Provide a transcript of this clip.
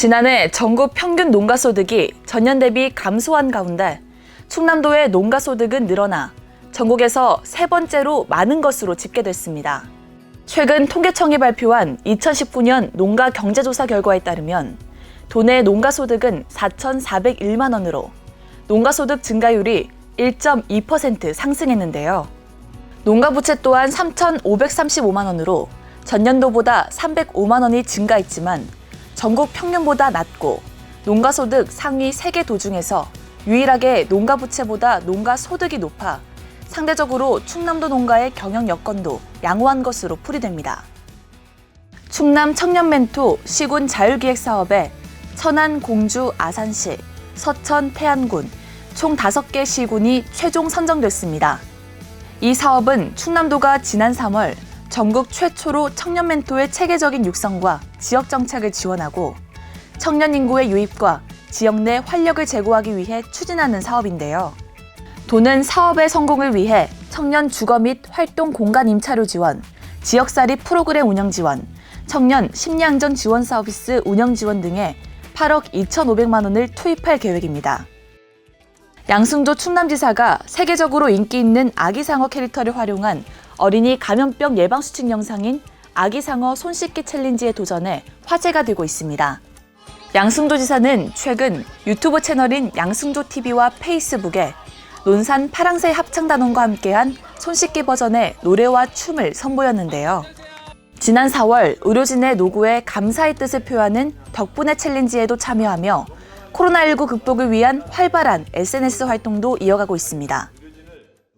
지난해 전국 평균 농가 소득이 전년 대비 감소한 가운데 충남도의 농가 소득은 늘어나 전국에서 세 번째로 많은 것으로 집계됐습니다. 최근 통계청이 발표한 2019년 농가 경제조사 결과에 따르면 도내 농가 소득은 4,401만 원으로 농가 소득 증가율이 1.2% 상승했는데요. 농가 부채 또한 3,535만 원으로 전년도보다 305만 원이 증가했지만 전국 평균보다 낮고 농가 소득 상위 3개 도 중에서 유일하게 농가 부채보다 농가 소득이 높아 상대적으로 충남도 농가의 경영 여건도 양호한 것으로 풀이됩니다. 충남 청년 멘토 시군 자율기획 사업에 천안, 공주, 아산시, 서천, 태안군 총 5개 시군이 최종 선정됐습니다. 이 사업은 충남도가 지난 3월 전국 최초로 청년 멘토의 체계적인 육성과 지역 정책을 지원하고 청년 인구의 유입과 지역 내 활력을 제고하기 위해 추진하는 사업인데요. 도는 사업의 성공을 위해 청년 주거 및 활동 공간 임차료 지원, 지역살이 프로그램 운영 지원, 청년 심리안전 지원 서비스 운영 지원 등에 8억 2,500만 원을 투입할 계획입니다. 양승조 충남지사가 세계적으로 인기 있는 아기상어 캐릭터를 활용한 어린이 감염병 예방 수칙 영상인 아기상어 손 씻기 챌린지에 도전해 화제가 되고 있습니다. 양승조 지사는 최근 유튜브 채널인 양승조 TV와 페이스북에 논산 파랑새 합창단원과 함께한 손 씻기 버전의 노래와 춤을 선보였는데요. 지난 4월 의료진의 노고에 감사의 뜻을 표하는 덕분에 챌린지에도 참여하며 코로나19 극복을 위한 활발한 SNS 활동도 이어가고 있습니다.